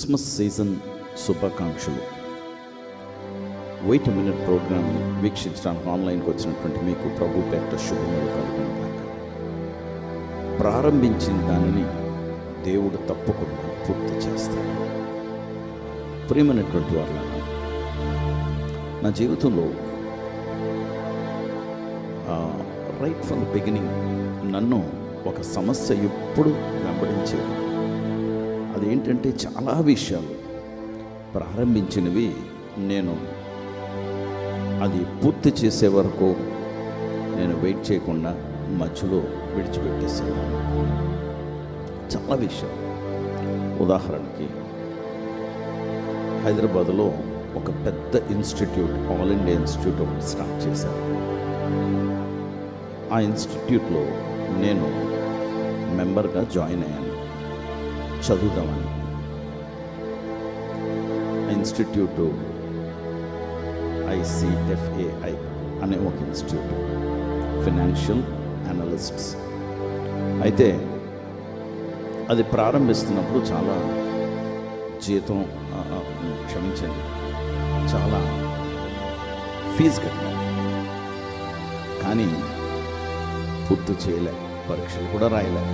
Christmas season శుభాకాంక్షలు. Wait minute ప్రోగ్రామ్ని వీక్షించడానికి ఆన్లైన్కి వచ్చినటువంటి మీకు ప్రభు పెద్ద శుభములు కలుగునుగాక. ప్రారంభించిన దానిని దేవుడు తప్పకుండా పూర్తి చేస్తాడు. ప్రియమైనటువంటి వాళ్ళ నా జీవితంలో రైట్ ఫ్రమ్ బిగినింగ్ నన్ను ఒక సమస్య ఎప్పుడు వెంబడించేది అదేంటంటే చాలా విషయాలు. ప్రారంభించినవి నేను. అది పూర్తి చేసే వరకు నేను వెయిట్ చేయకుండా మధ్యలో విడిచిపెట్టేసాను చాలా విషయాలు. ఉదాహరణకి హైదరాబాద్లో ఒక పెద్ద ఇన్స్టిట్యూట్ ఆల్ ఇండియా ఇన్స్టిట్యూట్ ఒకటి స్టార్ట్ చేశాను ఆ ఇన్స్టిట్యూట్లో నేను మెంబర్గా జాయిన్ అయ్యాను. చదువుదామని. ఇన్స్టిట్యూట్ ఐసిఎఫ్ఏఐ అనే ఒక ఇన్స్టిట్యూట్. Financial analysts. అయితే అది ప్రారంభిస్తున్నప్పుడు చాలా జీతం క్షమించండి చాలా ఫీజు కట్టాను కానీ పూర్తి చేయలే పరీక్షలు కూడా రాయలే.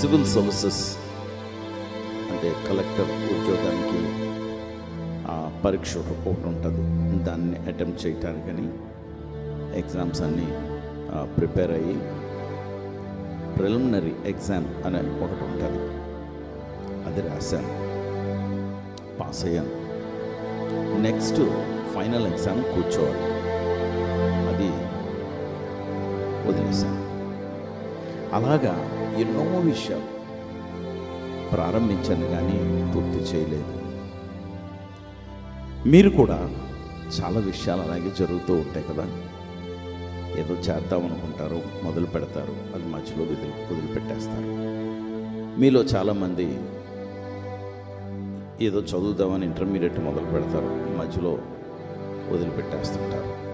సివిల్ సర్వీసెస్ అంటే కలెక్టర్ ఉద్యోగానికి పరీక్ష ఒకటి ఉంటుంది. దాన్ని అటెంప్ట్ చేయటానికని ఎగ్జామ్స్ అన్నీ ప్రిపేర్ అయ్యి ప్రిలిమినరీ ఎగ్జామ్ అనే ఒకటి ఉంటుంది. అది రాశాను. పాస్ అయ్యాను. నెక్స్ట్ ఫైనల్ ఎగ్జామ్ కూర్చోవాలి. అది వదిలేశాను. అలాగా ఎన్నో విషయాలు. ప్రారంభించాను కానీ పూర్తి చేయలేదు. మీరు కూడా చాలా విషయాలు అలాగే జరుగుతూ ఉంటాయి కదా. ఏదో చేద్దాం అనుకుంటారు మొదలు పెడతారు అది మధ్యలో వదిలి వదిలిపెట్టేస్తారు. మీలో చాలామంది ఏదో చదువుదామని ఇంటర్మీడియట్ మొదలు పెడతారు మధ్యలో వదిలిపెట్టేస్తుంటారు.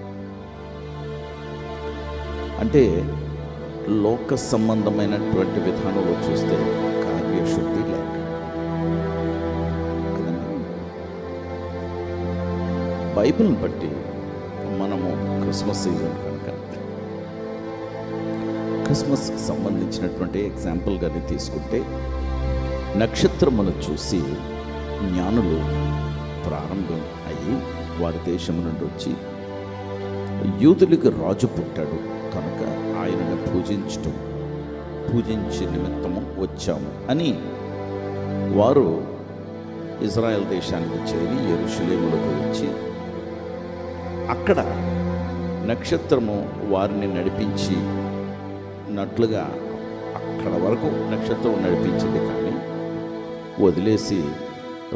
అంటే లోక సంబంధమైనటువంటి విధానంలో చూస్తే కార్యశుద్ధి లేక. బైబిల్ని బట్టి మనము క్రిస్మస్ సీజన్ కనుక క్రిస్మస్కి సంబంధించినటువంటి ఎగ్జాంపుల్గానే తీసుకుంటే నక్షత్రమును చూసి జ్ఞానులు ప్రారంభం అయ్యి వారి దేశం నుండి వచ్చి యూదులకు రాజు పుట్టాడు కనుక పూజించటం పూజించే నిమిత్తము వచ్చాము అని వారు ఇజ్రాయెల్ దేశానికి చేరి ఎరుషులేములకు వచ్చి అక్కడ నక్షత్రము వారిని నడిపించి నట్లుగా అక్కడ వరకు నక్షత్రం నడిపించింది కానీ వదిలేసి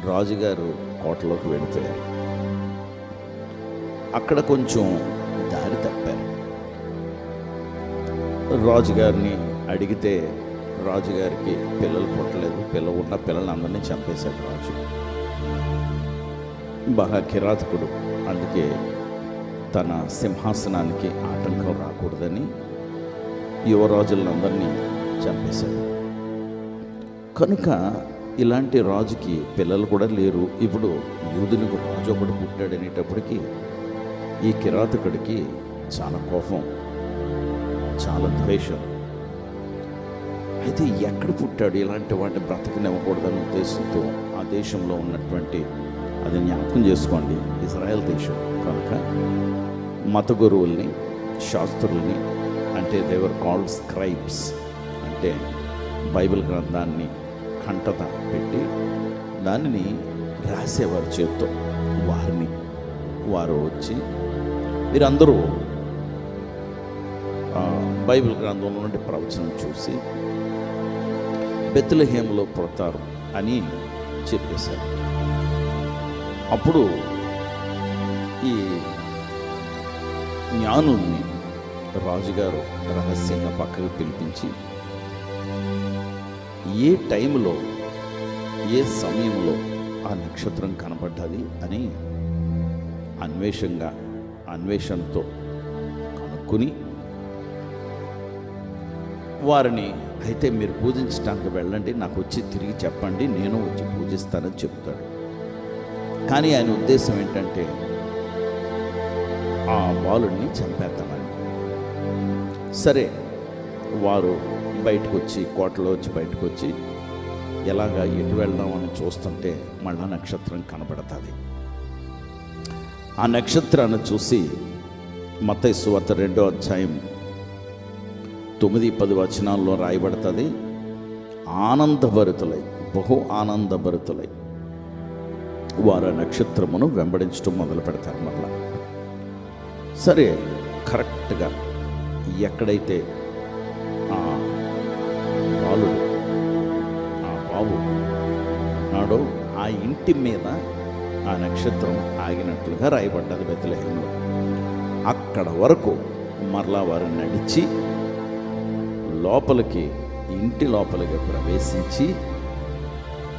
రాజుగారు కోటలోకి వెళ్ళిపోయారు. అక్కడ కొంచెం దారి రాజుగారిని అడిగితే రాజుగారికి పిల్లలు పుట్టలేదు. పిల్ల ఉన్న పిల్లల్ని అందరినీ చంపేశాడు రాజు. బాగా కిరాతకుడు. అందుకే తన సింహాసనానికి ఆటంకం రాకూడదని యువరాజులందరినీ చంపేశాడు. కనుక ఇలాంటి రాజుకి పిల్లలు కూడా లేరు. ఇప్పుడు యూదునికి రాజు ఒకడు పుట్టాడనేటప్పటికీ ఈ కిరాతకుడికి చాలా కోపం. చాలా ద్వేషం. అయితే ఎక్కడ పుట్టాడు? ఇలాంటి వాటిని బ్రతకనివ్వకూడదన్న ఉద్దేశంతో ఆ దేశంలో ఉన్నటువంటి అది జ్ఞాపకం చేసుకోండి ఇజ్రాయెల్ దేశం కనుక. మత గురువుల్ని శాస్త్రుల్ని అంటే దేవర్ కాల్డ్ స్క్రైబ్స్ అంటే బైబిల్ గ్రంథాన్ని కంటత పెట్టి దానిని రాసేవారు చేత్తో వారిని. వారు వచ్చి వీరందరూ బైబిల్ గ్రంథంలో నుండి ప్రవచనం చూసి బెత్తులహేమలో పుడతారు అని చెప్పేశారు. అప్పుడు ఈ జ్ఞానుల్ని రాజుగారు రహస్యంగా పక్కకు పిలిపించి ఏ టైంలో ఏ సమయంలో ఆ నక్షత్రం కనబడ్డది? అని అన్వేషంగా అన్వేషణతో కనుక్కొని వారిని అయితే మీరు పూజించడానికి వెళ్ళండి నాకు వచ్చి తిరిగి చెప్పండి నేను వచ్చి పూజిస్తానని చెప్తాడు. కానీ ఆయన ఉద్దేశం ఏంటంటే ఆ బాలుడిని చంపేద్దామని. సరే వారు బయటకు వచ్చి కోటలో వచ్చి బయటకు వచ్చి ఎలాగా ఎటు వెళ్దామని చూస్తుంటే మళ్ళా నక్షత్రం కనబడుతుంది. ఆ నక్షత్రాన్ని చూసి మత్తయి సువార్త రెండో అధ్యాయం తొమ్మిది పది వచనాల్లో రాయబడుతుంది. ఆనందభరితులై బహు ఆనందభరితులై వారు నక్షత్రమును వెంబడించడం మొదలు పెడతారు మరలా. సరే కరెక్ట్గా ఎక్కడైతే ఆ బాలుడు ఆ బాబు నాడు ఆ ఇంటి మీద ఆ నక్షత్రం ఆగినట్లుగా రాయబడ్డది బెతలేహంలో అక్కడ వరకు మరలా వారు నడిచి లోపలికి ఇంటి లోపలికి ప్రవేశించి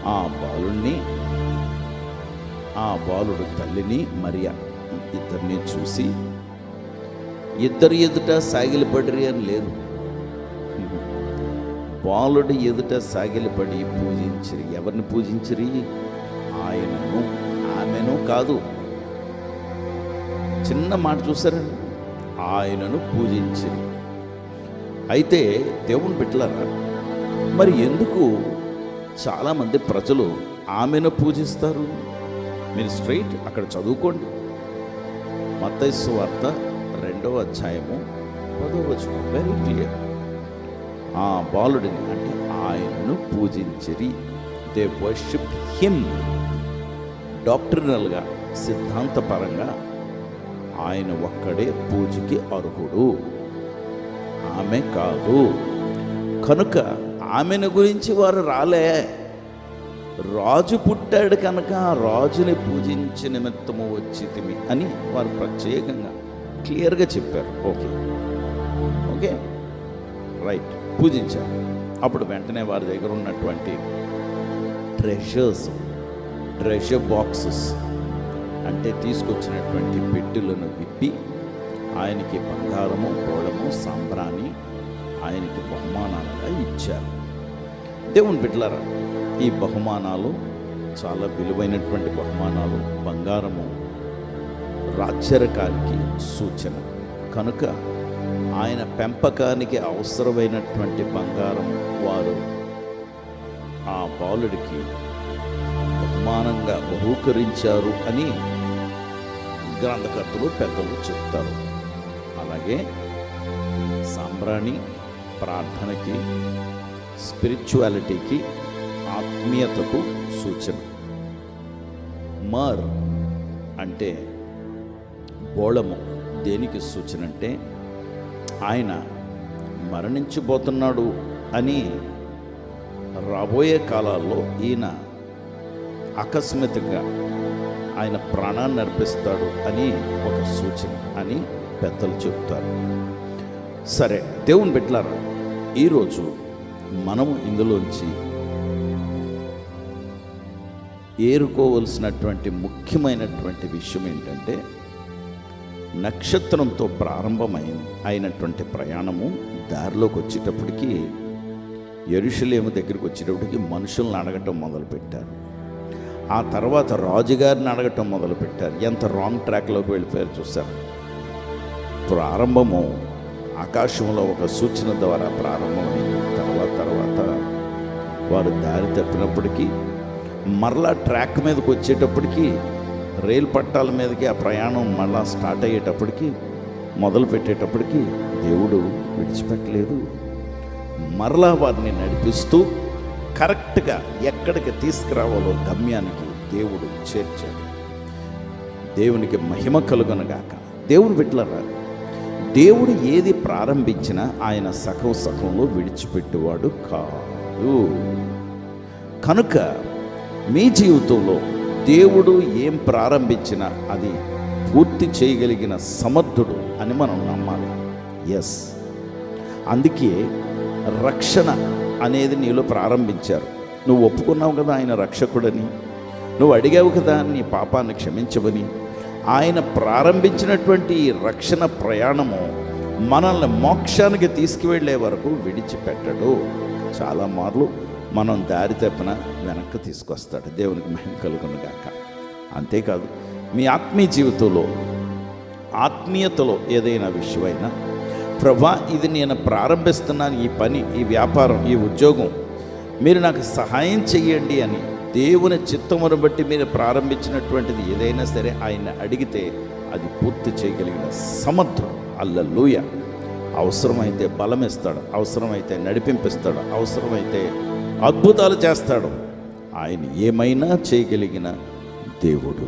ఆ బాలుణ్ణి ఆ బాలుడు తల్లిని మరియా ఇద్దరిని చూసి ఇద్దరు ఎదుట సాగిలపడిరి అని లేదు బాలుడి ఎదుట సాగిలిపడి పూజించిరి. ఎవరిని పూజించిరి? ఆయనను ఆమెను కాదు. చిన్న మాట చూసారండి ఆయనను పూజించిరి. అయితే దేవుని బిడ్డలారా మరి ఎందుకు చాలామంది ప్రజలు ఆమెను పూజిస్తారు? మీరు స్ట్రైట్ అక్కడ చదువుకోండి. మత్తైసు వార్త రెండవ అధ్యాయము పదవ వచనం. వెరీ క్లియర్ ఆ బాలుడిని అంటే ఆయనను పూజించిరి. దే వర్షిప్ హిమ్ డాక్టరినల్గా సిద్ధాంతపరంగా ఆయన ఒక్కడే పూజకి అర్హుడు. ఆమె కాదు. కనుక ఆమెను గురించి వారు రాలే. రాజు పుట్టాడు కనుక ఆ రాజుని పూజించే నిమిత్తము వచ్చితిమి అని వారు ప్రత్యేకంగా క్లియర్గా చెప్పారు. ఓకే. ఓకే? రైట్. పూజించారు. అప్పుడు వెంటనే వారి దగ్గర ఉన్నటువంటి ట్రెషర్స్ ట్రెషర్ బాక్సెస్ అంటే తీసుకొచ్చినటువంటి పెట్టెలను విప్పి ఆయనకి బంగారము గోళము సాంబ్రాణి ఆయనకి బహుమానాలుగా ఇచ్చారు. దేవుని బిడ్డలారా ఈ బహుమానాలు చాలా విలువైనటువంటి బహుమానాలు. బంగారము రాజ్యరకానికి సూచన. కనుక ఆయన పెంపకానికి అవసరమైనటువంటి బంగారం వారు ఆ బాలుడికి బహుమానంగా బహూకరించారు అని గ్రంథకర్తలు పెద్దలు చెప్తారు. అలాగే సాంబ్రాణి ప్రార్థనకి స్పిరిచువాలిటీకి ఆత్మీయతకు సూచన. మర్ అంటే బోళము. దేనికి సూచన అంటే ఆయన మరణించిపోతున్నాడు అని రాబోయే కాలాల్లో ఈయన ఆకస్మితంగా ఆయన ప్రాణాన్ని అర్పిస్తాడు అని ఒక సూచన అని పెద్దలు చెప్తారు. సరే దేవుని బిడ్డలారా ఈరోజు మనము ఇందులోంచి ఏరుకోవలసినటువంటి ముఖ్యమైనటువంటి విషయం ఏంటంటే నక్షత్రంతో ప్రారంభమైన అయినటువంటి ప్రయాణము దారిలోకి వచ్చేటప్పటికి ఎరుషులేము దగ్గరికి వచ్చేటప్పటికి మనుషులను అడగటం మొదలుపెట్టారు. ఆ తర్వాత రాజుగారిని అడగటం మొదలుపెట్టారు. ఎంత రాంగ్ ట్రాక్లోకి వెళ్ళిపోయారు చూశారు. ప్రారంభము ఆకాశంలో ఒక సూచన ద్వారా ప్రారంభమైంది. తర్వాత తర్వాత వారు దారి తప్పినప్పటికీ మరలా ట్రాక్ మీదకి వచ్చేటప్పటికీ రైలు పట్టాల మీదకి ఆ ప్రయాణం మళ్ళా స్టార్ట్ అయ్యేటప్పటికీ మొదలు పెట్టేటప్పటికీ దేవుడు విడిచిపెట్టలేదు. మరలా వారిని నడిపిస్తూ కరెక్ట్గా ఎక్కడికి తీసుకురావాలో గమ్యానికి దేవుడు చేర్చాడు. దేవునికి మహిమ కలుగనగాక. దేవుని విట్లరా దేవుడు ఏది ప్రారంభించినా ఆయన సగం సగంలో విడిచిపెట్టేవాడు కాదు కనుక మీ జీవితంలో దేవుడు ఏం ప్రారంభించినా అది పూర్తి చేయగలిగిన సమర్థుడు అని మనం నమ్మాలి. ఎస్ అందుకే రక్షణ అనేది నీలో ప్రారంభించారు. నువ్వు ఒప్పుకున్నావు కదా ఆయన రక్షకుడని. నువ్వు అడిగావు కదా నీ పాపాన్ని క్షమించవని ఆయన ప్రారంభించినటువంటి రక్షణ ప్రయాణము మనల్ని మోక్షానికి తీసుకువెళ్ళే వరకు విడిచిపెట్టడు. చాలా మార్లు మనం దారి తప్పిన వెనక్కి తీసుకొస్తాడు. దేవునికి మహిమ కలుగునుగాక అంతేకాదు మీ ఆత్మీయ జీవితంలో ఆత్మీయతలో ఏదైనా విషయమైనా ప్రభా ఇది నేను ప్రారంభిస్తున్నాను ఈ పని ఈ వ్యాపారం ఈ ఉద్యోగం. మీరు నాకు సహాయం చెయ్యండి అని దేవుని చిత్తమును బట్టి మీరు ప్రారంభించినటువంటిది ఏదైనా సరే ఆయన అడిగితే అది పూర్తి చేయగలిగిన సమర్థుడు. అల్లెలూయ అవసరమైతే బలం ఇస్తాడు అవసరమైతే నడిపింపిస్తాడు అవసరమైతే అద్భుతాలు చేస్తాడు. ఆయన ఏమైనా చేయగలిగిన దేవుడు.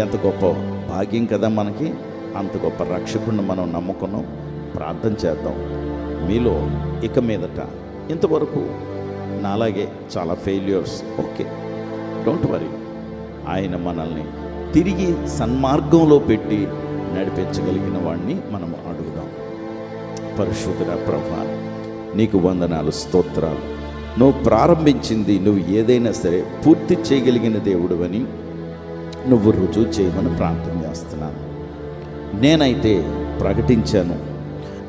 ఎంత గొప్ప భాగ్యం కదా మనకి. అంత గొప్ప రక్షకుడిని మనం నమ్ముకున్నాం. ప్రార్థన చేద్దాం. మీలో ఇక మీదట ఇంతవరకు నాలాగే చాలా ఫెయిల్యూర్స్. ఓకే. Don't worry. ఆయన మనల్ని తిరిగి సన్మార్గంలో పెట్టి నడిపించగలిగిన వాడిని మనం అడుగుదాం. పరిశుద్ధ ప్రభా నీకు వందనాలు స్తోత్రాలు. నువ్వు ప్రారంభించింది నువ్వు ఏదైనా సరే పూర్తి చేయగలిగిన దేవుడు అని నువ్వు రుజువు చేయమని ప్రార్థన చేస్తున్నాను. నేనైతే ప్రకటించాను.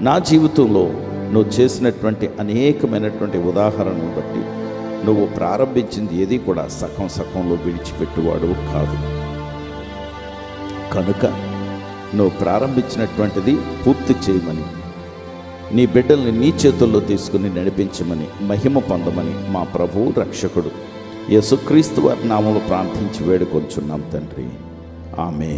నా జీవితంలో నువ్వు చేసినటువంటి అనేకమైనటువంటి ఉదాహరణను బట్టి నువ్వు ప్రారంభించింది ఏది కూడా సగం సగంలో విడిచిపెట్టువాడు కాదు. కనుక నువ్వు ప్రారంభించినటువంటిది పూర్తి చేయమని నీ బిడ్డల్ని నీ చేతుల్లో తీసుకుని నడిపించమని మహిమ పొందమని మా ప్రభువు రక్షకుడు యేసుక్రీస్తు వారి నామలు ప్రార్థించి వేడుకొంచున్నాం తండ్రి. ఆమె